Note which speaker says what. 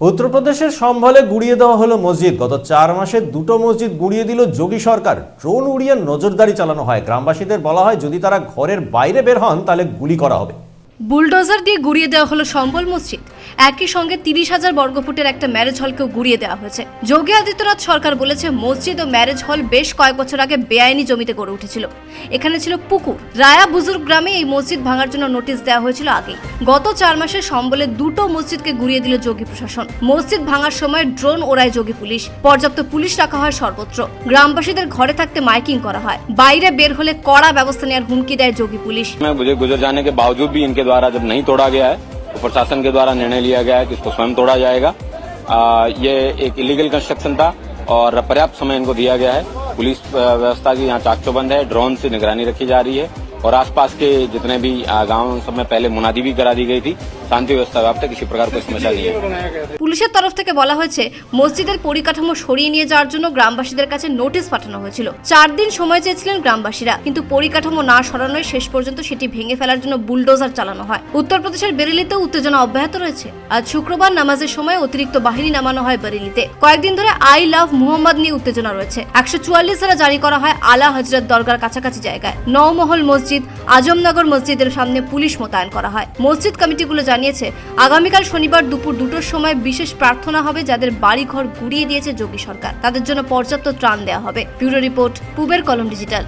Speaker 1: উত্তরপ্রদেশের সম্ভলে গুড়িয়ে দেওয়া হলো মসজিদ। গত চার মাসে দুটো মসজিদ গুড়িয়ে দিল যোগী সরকার। ড্রোন উড়িয়ে নজরদারি চালানো হয়। গ্রামবাসীদের বলা হয়, যদি তারা ঘরের বাইরে বের হন, তাহলে গুলি করা হবে।
Speaker 2: বুলডোজার দিয়ে গুড়িয়ে দেওয়া হলো সম্বল মসজিদ। একই সঙ্গে তিরিশ হাজার বর্গফুটের একটা ম্যারেজ হলকেও গুড়িয়ে দেওয়া হয়েছে। যোগী আদিত্যনাথ সরকার বলেছে, মসজিদ ও ম্যারেজ হল বেশ কয়েক বছর আগে বেআইনি জমিতে গড়ে উঠেছিল। এখানে ছিল পুকুর। রায়া বুজুর্গ গ্রামে এই মসজিদ ভাঙার জন্য নোটিশ দেওয়া হয়েছিল আগে গত চার মাসে সম্বলে দুটো মসজিদকে গুড়িয়ে দিল যোগী প্রশাসন। মসজিদ ভাঙার সময় ড্রোন ওড়ায় যোগী পুলিশ। পর্যাপ্ত পুলিশ রাখা হয় সর্বত্র। গ্রামবাসীদের ঘরে থাকতে মাইকিং করা হয়। বাইরে বের হলে কড়া ব্যবস্থা নেওয়ার হুমকি দেয় যোগী পুলিশ।
Speaker 3: द्वारा जब नहीं तोड़ा गया है तो प्रशासन के द्वारा निर्णय लिया गया है कि इसको स्वयं तोड़ा जाएगा। आ, ये एक इलीगल कंस्ट्रक्शन था और पर्याप्त समय इनको दिया गया है। पुलिस व्यवस्था की यहाँ चाक चौबंद है ड्रोन से निगरानी रखी जा रही है। और आसपास के जितने भी आ, गांव सब में पहले मुनादी भी करा दी गई थी शांति व्यवस्था व्याप्त है किसी प्रकार कोई समस्या नहीं है
Speaker 2: পুলিশের তরফ থেকে বলা হয়েছে মসজিদের পরিকাঠামো সরিয়ে নিয়ে যাওয়ার জন্য গ্রামবাসীদের কাছে নোটিশ পাঠানো হয়েছিল চার দিন সময় চেয়েছিলেন গ্রামবাসীরা কিন্তু পরিকাঠামো না সরানোয় শেষ পর্যন্ত সেটি ভেঙে ফেলার জন্য বুলডোজার চালানো হয় উত্তরপ্রদেশের বেরেলিতেও উত্তেজনা অব্যাহত রয়েছে আজ শুক্রবার নামাজের সময় অতিরিক্ত বাহিনী নামানো হয় বেরেলিতে কয়েকদিন ধরে আই লাভ মুহাম্মদ নিয়ে উত্তেজনা রয়েছে একশো চুয়াল্লিশ ধারা জারি করা হয় আলা হজরত দরগার কাছাকাছি জায়গায় নওমহল মসজিদ আজমনগর মসজিদের সামনে পুলিশ মোতায়েন করা হয়। মসজিদ কমিটিগুলো জানিয়েছে, আগামীকাল শনিবার দুপুর দুটোর সময় বিশেষ প্রার্থনা হবে যাদের বাড়িঘর গুড়িয়ে দিয়েছে যোগী সরকার। তাদের জন্য পর্যাপ্ত ত্রাণ দেওয়া হবে। ব্যুরো রিপোর্ট, পুবের কলম ডিজিটাল।